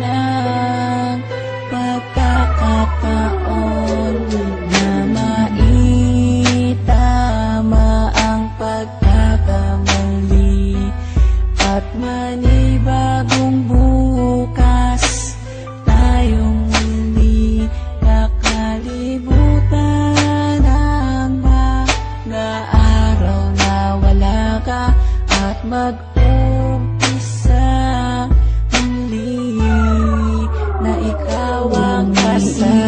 ng pagkakataon na ang pagkakamali at manibagong bukas tayong muli nakalimutan ang mga araw na wala ka at mag-umpisa ang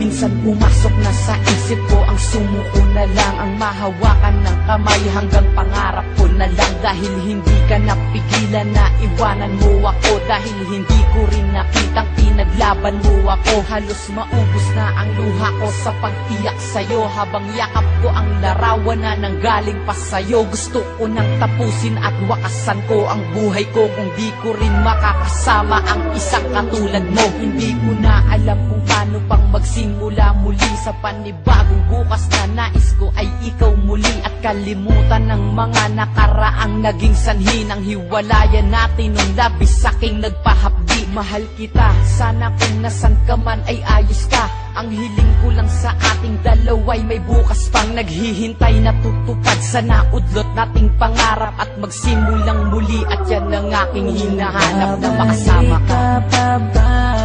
Minsan pumasok na sa isip ko ang sumuko na lang Ang mahawakan ng kamay. Hanggang pangarap ko na lang Dahil hindi ka napigilan na iwanan mo ako. Dahil hindi ko rin nakitang pinaglaban mo ako. Halos maubos na ang luha ko sa pag-iyak sa'yo. Habang yakap ko ang larawan na nanggaling pa sa'yo. Gusto ko nang tapusin at wakasan ko ang buhay ko. Kung di ko rin makakasama ang isang katulad mo. Hindi ko na alam kung paano pang magsimula muli Sa panibagong bukas na nais ko ay ikaw muli At kalimutan ng mga nakaraang naging sanhi Ng hiwalayan natin nung labis saking nagpahapdi. Mahal kita, sana kung nasan ka man ay ayos ka. Ang hiling ko lang sa ating dalaway may bukas pang naghihintay. Na tutupad Sana udlot nating pangarap at magsimulang muli At yan ang aking hinahanap na makasama ka. Babalik pa ba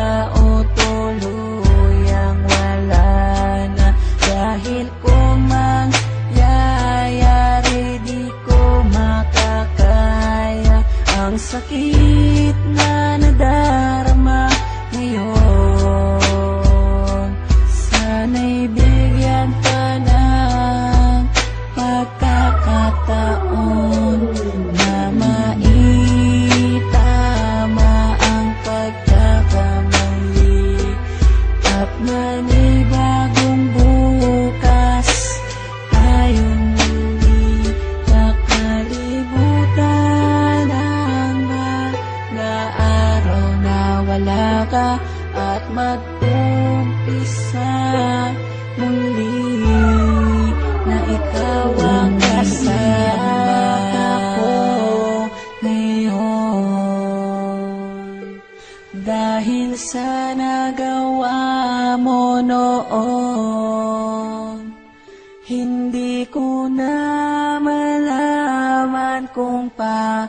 na wala ka at mag-umpisa. Muli na ikaw ang kasama ko ngayon. Dahil sa nagawa mo noon hindi ko na malaman kung pa